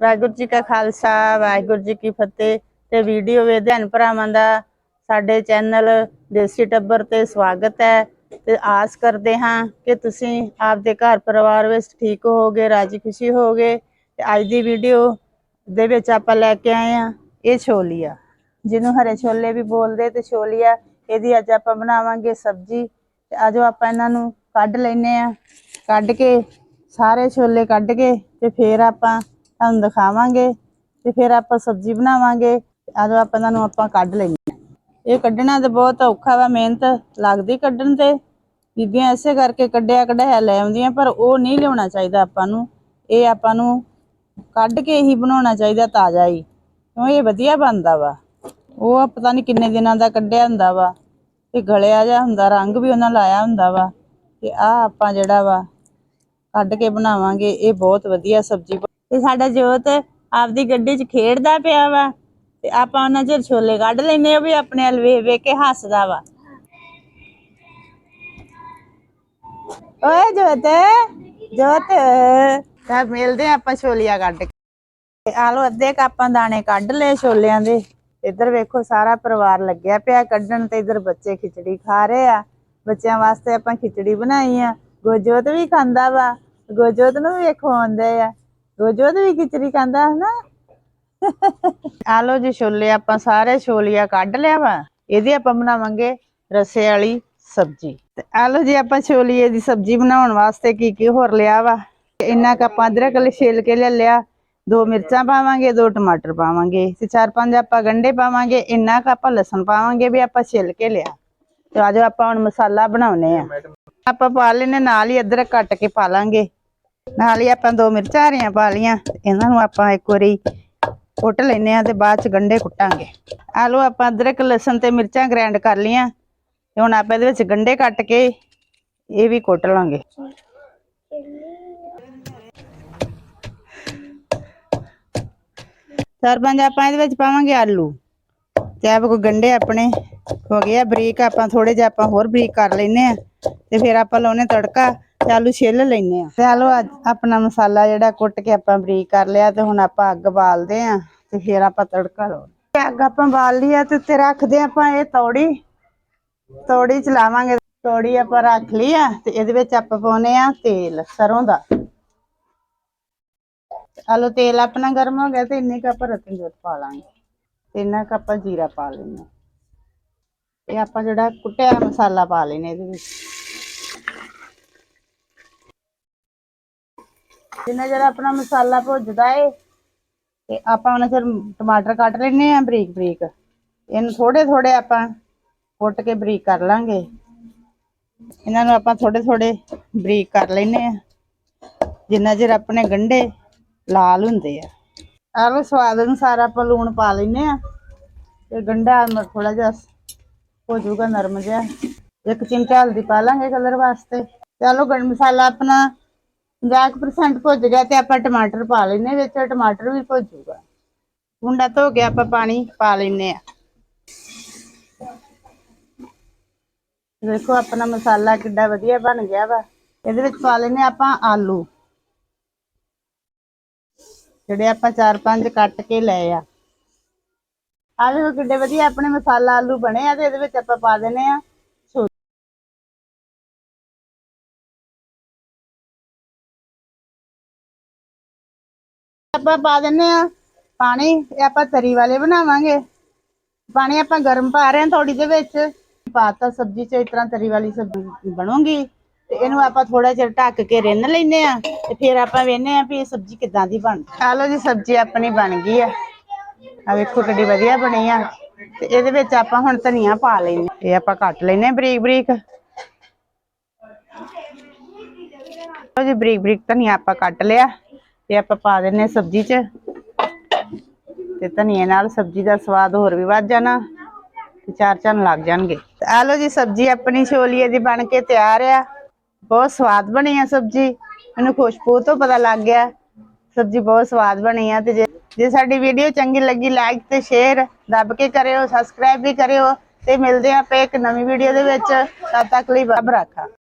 ਵਾਹਿਗੁਰੂ ਜੀ ਕਾ ਖਾਲਸਾ, ਵਾਹਿਗੁਰੂ ਜੀ ਕੀ ਫਤਿਹ ਤੇ ਵੀਡੀਓ ਵੇਖਦੇ ਹਨ ਭਰਾਵਾਂ ਦਾ ਸਾਡੇ ਚੈਨਲ ਦੇਸੀ ਟੱਬਰ ਤੇ ਸਵਾਗਤ ਹੈ ਤੇ ਆਸ ਕਰਦੇ ਹਾਂ ਕਿ ਤੁਸੀਂ ਆਪਦੇ ਘਰ ਪਰਿਵਾਰ ਵਿੱਚ ਠੀਕ ਹੋਵੋਗੇ, ਰਾਜੀ ਖੁਸ਼ੀ ਹੋਵੋਗੇ ਤੇ ਅੱਜ ਦੀ ਵੀਡੀਓ ਦੇ ਵਿੱਚ ਆਪਾਂ ਲੈ ਕੇ ਆਏ ਆ ਇਹ ਛੋਲੀਆ। ਜਿਹਨੂੰ ਹਰੇ ਛੋਲੇ ਵੀ ਬੋਲਦੇ ਤੇ ਛੋਲੀਆ, ਇਹਦੀ ਅੱਜ ਆਪਾਂ ਬਣਾਵਾਂਗੇ ਸਬਜ਼ੀ ਤੇ ਆਜੋ ਆਪਾਂ ਇਹਨਾਂ ਨੂੰ ਕੱਢ ਲੈਨੇ ਆ ਕੱਢ ਕੇ, ਸਾਰੇ ਛੋਲੇ ਕੱਢ ਕੇ ਤੇ ਫਿਰ ਆਪਾਂ ਤੁਹਾਨੂੰ ਦਿਖਾਵਾਂਗੇ ਤੇ ਫਿਰ ਆਪਾਂ ਸਬਜ਼ੀ ਬਣਾਵਾਂਗੇ। ਆਜੋ ਆਪਾਂ ਇਹਨਾਂ ਨੂੰ ਆਪਾਂ ਕੱਢ ਲੈਨੇ ਆ ਇਹ ਕੱਢਣਾ ਤੇ ਬਹੁਤ ਔਖਾ ਵਾ, ਮਿਹਨਤ ਲੱਗਦੀ ਕੱਢਣ ਤੇ। ਬੀਬੀਆਂ ਐਸੇ ਕਰਕੇ ਕੱਢਿਆ ਕਢਾਇਆ ਲੈ ਆਉਂਦੀਆਂ, ਪਰ ਉਹ ਨਹੀਂ ਲਿਆਉਣਾ ਚਾਹੀਦਾ ਆਪਾਂ ਨੂੰ। ਇਹ ਆਪਾਂ ਨੂੰ ਕੱਢ ਕੇ ਹੀ ਬਣਾਉਣਾ ਚਾਹੀਦਾ ਤਾਜ਼ਾ ਹੀ, ਕਿਉਂ ਇਹ ਵਧੀਆ ਬਣਦਾ ਵਾ। ਉਹ ਆ ਪਤਾ ਨਹੀਂ ਕਿੰਨੇ ਦਿਨਾਂ ਦਾ ਕੱਢਿਆ ਹੁੰਦਾ ਵਾ, ਤੇ ਗਲਿਆ ਜਿਹਾ ਹੁੰਦਾ, ਰੰਗ ਵੀ ਉਹਨਾਂ ਲਾਇਆ ਹੁੰਦਾ ਵਾ। ਤੇ ਆ ਆਪਾਂ ਜਿਹੜਾ ਵਾ, ਕੱਢ ਕੇ ਬਣਾਵਾਂਗੇ, ਇਹ ਬਹੁਤ ਵਧੀਆ ਸਬਜ਼ੀ ਤੇ ਸਾਡਾ ਜੋਤ ਆਪਦੀ ਗੱਡੀ 'ਚ ਖੇਡਦਾ ਪਿਆ ਵਾ ਤੇ ਆਪਾਂ ਉਹਨਾਂ ਚਿਰ ਛੋਲੇ ਕੱਢ ਲੈਨੇ ਆ ਵੀ ਆਪਣੇ ਵੱਲ ਵੇਖ ਵੇਖ ਕੇ ਹੱਸਦਾ ਵਾ। ਓਏ ਜੋਤ ਜੋਤ, ਤਾਂ ਮਿਲਦੇ ਆ ਆਪਾਂ ਛੋਲੀਆਂ ਕੱਢ ਕੇ। ਆਲੋ ਆ ਲੋ ਅੱਧੇ ਕੱਪਾਂ ਦਾਣੇ ਕੱਢ ਲਏ ਛੋਲਿਆਂ ਦੇ। ਇੱਧਰ ਵੇਖੋ ਸਾਰਾ ਪਰਿਵਾਰ ਲੱਗਿਆ ਪਿਆ ਕੱਢਣ ਤੇ ਇੱਧਰ ਬੱਚੇ ਖਿਚੜੀ ਖਾ ਰਹੇ ਆ। ਬੱਚਿਆਂ ਵਾਸਤੇ ਆਪਾਂ ਖਿਚੜੀ ਬਣਾਈ ਆ। ਗੋਜੋਤ ਵੀ ਖਾਂਦਾ ਵਾ। ਗੋਜੋਤ ਨੂੰ ਵੀ ਵੇਖੋ ਆਉਂਦੇ ਆ। ਗੋਜੋਤ ਵੀ ਖਿਚੜੀ ਖਾਂਦਾ ਹਨਾ ਆ ਲੋ ਜੀ ਛੋਲੇ, ਆਪਾਂ ਸਾਰੇ ਛੋਲੀਆਂ ਕੱਢ ਲਿਆ ਵਾ। ਇਹਦੀ ਆਪਾਂ ਬਣਾਵਾਂਗੇ ਰਸੇ ਵਾਲੀ ਸਬਜ਼ੀ। ਤੇ ਆ ਲੋ ਜੀ ਆਪਾਂ ਛੋਲੀਏ ਦੀ ਸਬਜ਼ੀ ਬਣਾਉਣ ਵਾਸਤੇ ਕੀ ਕੀ ਹੋਰ ਲਿਆ ਵਾ। ਇੰਨਾ ਕ ਆਪਾਂ ਅਦਰਕ ਲੈ ਛਿਲ ਕੇ ਲੈ ਲਿਆ। ਦੋ ਮਿਰਚਾਂ ਪਾਵਾਂਗੇ, ਦੋ ਟਮਾਟਰ ਪਾਵਾਂਗੇ ਤੇ ਚਾਰ ਪੰਜ ਆਪਾਂ ਗੰਢੇ ਪਾਵਾਂਗੇ। ਇੰਨਾ ਕੁ ਆਪਾਂ ਲਸਣ ਪਾਵਾਂਗੇ ਵੀ ਆਪਾਂ ਛਿਲ ਕੇ ਲਿਆ। ਤੇ ਆਜੋ ਆਪਾਂ ਹੁਣ ਮਸਾਲਾ ਬਣਾਉਨੇ ਆ। ਆਪਾਂ ਪਾ ਲੈਨੇ ਨਾਲ ਹੀ ਅਦਰਕ ਕੱਟ ਕੇ ਪਾ ਲਾਂਗੇ। ਨਾਲ ਹੀ ਆਪਾਂ ਦੋ ਮਿਰਚਾਂ ਹਰੀਆਂ ਪਾ ਲੀਆਂ ਇਹਨਾਂ ਨੂੰ ਆਪਾਂ ਇੱਕ ਵਾਰੀ ਕੁੱਟ ਲੈਨੇ ਆ ਤੇ ਬਾਅਦ ਚ ਗੰਢੇ ਕੁੱਟਾਂਗੇ। ਆ ਲੋ ਆਪਾਂ ਅਦਰਕ, ਲਸਣ ਤੇ ਮਿਰਚਾਂ ਗ੍ਰਾਈਂਡ ਕਰ ਲੀਆਂ ਤੇ ਹੁਣ ਆਪਾਂ ਇਹਦੇ ਵਿੱਚ ਗੰਢੇ ਕੱਟ ਕੇ ਇਹ ਵੀ ਕੁੱਟ ਲਾਂਗੇ। ਚਾਰ ਪੰਜ ਆਪਾਂ ਇਹਦੇ ਵਿੱਚ ਪਾਵਾਂਗੇ ਆਲੂ। ਤੇ ਆਪ ਕੋ ਗੰਢੇ ਆਪਣੇ ਹੋ ਗਏ ਆ, ਬਰੀਕ ਆਪਾਂ ਥੋੜੇ ਜਿਹਾ ਆਪਾਂ ਹੋਰ ਬਰੀਕ ਕਰ ਲੈਨੇ ਆ ਤੇ ਫਿਰ ਆਪਾਂ ਲਾਉਨੇ ਤੜਕਾ। ਤੇ ਆਲੂ ਛਿੱਲ ਲੈਨੇ ਆ। ਤੇ ਆਲੋ ਆਪਣਾ ਮਸਾਲਾ ਜਿਹੜਾ ਕੁੱਟ ਕੇ ਆਪਾਂ ਬਰੀਕ ਕਰ ਲਿਆ ਤੇ ਹੁਣ ਆਪਾਂ ਅੱਗ ਬਾਲਦੇ ਆ ਤੇ ਫਿਰ ਆਪਾਂ ਤੜਕਾ ਲਾਉਣਾ। ਅੱਗ ਆਪਾਂ ਬਾਲ ਲਈ ਆ ਤੇ ਉੱਤੇ ਰੱਖਦੇ ਆਪਾਂ ਇਹ ਤੌੜੀ। ਤੌੜੀ ਚਲਾਵਾਂਗੇ। ਤੌੜੀ ਆਪਾਂ ਰੱਖ ਲਈ ਆ ਤੇ ਇਹਦੇ ਵਿੱਚ ਆਪਾਂ ਪਾਉਨੇ ਆ ਤੇਲ ਸਰੋਂ ਦਾ। ਆਲੋ ਤੇਲ ਆਪਣਾ ਗਰਮ ਹੋ ਗਿਆ ਤੇ ਇੰਨੇ ਕੱਪ ਰਤਨ ਜੋਤ ਪਾ ਲਾਂਗੇ। ਤੇ ਇੰਨਾ ਕੁ ਆਪਾਂ ਜੀਰਾ ਪਾ ਲੈਣਾ ਇਹ ਆਪਾਂ ਜਿਹੜਾ ਕੁੱਟਿਆ ਮਸਾਲਾ ਪਾ ਲੈਣੇ ਇਹਦੇ ਵਿੱਚ। ਜਿੰਨਾ ਜਿਹੜਾ ਆਪਣਾ ਮਸਾਲਾ ਭੁੱਜਦਾ ਏ, ਤੇ ਆਪਾਂ ਉਹਨਾਂ ਚਿਰ ਟਮਾਟਰ ਕੱਟ ਲੈਣੇ ਆ ਬਰੀਕ ਬਰੀਕ। ਇਹਨੂੰ ਥੋੜੇ ਥੋੜੇ ਆਪਾਂ ਕੁੱਟ ਕੇ ਬਰੀਕ ਕਰ ਲਾਂਗੇ। ਇਹਨਾਂ ਨੂੰ ਆਪਾਂ ਥੋੜੇ ਥੋੜੇ ਬਰੀਕ ਕਰ ਲੈਣੇ ਆ ਜਿੰਨਾ ਚਿਰ ਆਪਣੇ ਗੰਢੇ ਲਾਲ ਹੁੰਦੇ ਆ। ਆਲੂ ਸਵਾਦ ਅਨੁਸਾਰ ਆਪਾਂ ਲੂਣ ਪਾ ਲੈਨੇ ਆ ਤੇ ਗੰਢਾ ਥੋੜਾ ਜਿਹਾ ਹੋ ਜਾਊਗਾ ਨਰਮ ਜਿਹਾ। ਇੱਕ ਚਮਚਾ ਹਲਦੀ ਪਾ ਲਾਂਗੇ ਕਲਰ ਵਾਸਤੇ। ਚਲੋ ਗੰਡ ਮਸਾਲਾ ਆਪਣਾ 50% ਭੁੱਜ ਗਿਆ ਤੇ ਆਪਾਂ ਟਮਾਟਰ ਪਾ ਲੈਨੇ ਵਿੱਚ ਟਮਾਟਰ ਵੀ ਭੁੱਜੂਗਾ ਗੁੰਡਾ ਧੋ ਕੇ ਆਪਾਂ ਪਾਣੀ ਪਾ ਲੈਨੇ ਆ ਦੇਖੋ, ਆਪਣਾ ਮਸਾਲਾ ਕਿੱਡਾ ਵਧੀਆ ਬਣ ਗਿਆ ਵਾ। ਇਹਦੇ ਵਿੱਚ ਪਾ ਲੈਨੇ ਆਪਾਂ ਆਲੂ। ਜਿਹੜੇ ਆਪਾਂ ਚਾਰ ਪੰਜ ਕੱਟ ਕੇ ਲਏ ਆ। ਆ ਦੇਖੋ ਕਿੱਡੇ ਵਧੀਆ ਆਪਣੇ ਮਸਾਲਾ ਆਲੂ ਬਣੇ ਆ ਤੇ ਇਹਦੇ ਵਿੱਚ ਆਪਾਂ ਪਾ ਦਿੰਨੇ ਆ ਆਪਾਂ ਪਾ ਦਿੰਨੇ ਆ ਪਾਣੀ ਇਹ ਆਪਾਂ ਤਰੀ ਵਾਲੇ ਬਣਾਵਾਂਗੇ। ਪਾਣੀ ਆਪਾਂ ਗਰਮ ਪਾ ਰਹੇ ਹਾਂ ਥੋੜੀ ਦੇ ਵਿੱਚ। ਪਾਤਾ ਸਬਜ਼ੀ ਚ ਇਸ ਤਰ੍ਹਾਂ ਤਰੀ ਵਾਲੀ ਸਬਜ਼ੀ ਬਣੂਗੀ ਤੇ ਇਹਨੂੰ ਆਪਾਂ ਥੋੜਾ ਜਿਹਾ ਢੱਕ ਕੇ ਰਿੰਨ ਲੈਨੇ ਆ ਤੇ ਫਿਰ ਆਪਾਂ ਵੇਖਨੇ ਆ ਵੀ ਇਹ ਸਬਜ਼ੀ ਕਿੱਦਾਂ ਦੀ ਬਣ ਆ ਲਓ ਜੀ, ਸਬਜ਼ੀ ਆਪਣੀ ਬਣ ਗਈ ਆ। ਆ ਵੇਖੋ ਕਿੱਡੀ ਵਧੀਆ ਬਣੀ ਆ। ਤੇ ਇਹਦੇ ਵਿੱਚ ਆਪਾਂ ਹੁਣ ਧਨੀਆ ਪਾ ਲੈਨੇ ਇਹ ਆਪਾਂ ਕੱਟ ਲੈਨੇ ਬਰੀਕ ਬਰੀਕ। ਲਓ ਜੀ, ਬਰੀਕ ਬਰੀਕ ਧਨੀਆ ਆਪਾਂ ਕੱਟ ਲਿਆ। ਤੇ ਆਪਾਂ ਪਾ ਦਿੰਨੇ ਸਬਜ਼ੀ 'ਚ। ਤੇ ਧਨੀਏ ਨਾਲ ਸਬਜ਼ੀ ਦਾ ਸਵਾਦ ਹੋਰ ਵੀ ਵੱਧ ਜਾਣਾ ਤੇ ਚਾਰ ਚੰਨ ਲੱਗ ਜਾਣਗੇ। ਆ ਲਓ ਜੀ ਸਬਜ਼ੀ ਆਪਣੀ ਛੋਲੀਏ ਦੀ ਬਣ ਕੇ ਤਿਆਰ ਆ। ਬਹੁਤ ਸਵਾਦ ਬਣੀ ਆ ਸਬਜ਼ੀ। ਮੈਨੂੰ ਖੁਸ਼ਬੂ ਤੋਂ ਪਤਾ ਲੱਗ ਗਿਆ। ਸਬਜ਼ੀ ਬਹੁਤ ਸਵਾਦ ਬਣੀ ਆ ਤੇ ਜੇ ਸਾਡੀ ਵੀਡੀਓ ਚੰਗੀ ਲੱਗੀ ਲਾਈਕ ਤੇ ਸ਼ੇਅਰ ਦੱਬ ਕੇ ਕਰਿਓ ਸਬਸਕ੍ਰਾਈਬ ਵੀ ਕਰਿਓ ਤੇ ਮਿਲਦੇ ਆਪਾਂ ਇੱਕ ਨਵੀਂ ਵੀਡੀਓ ਦੇ ਵਿੱਚ। ਤਦ ਤੱਕ ਲਈ ਰੱਬ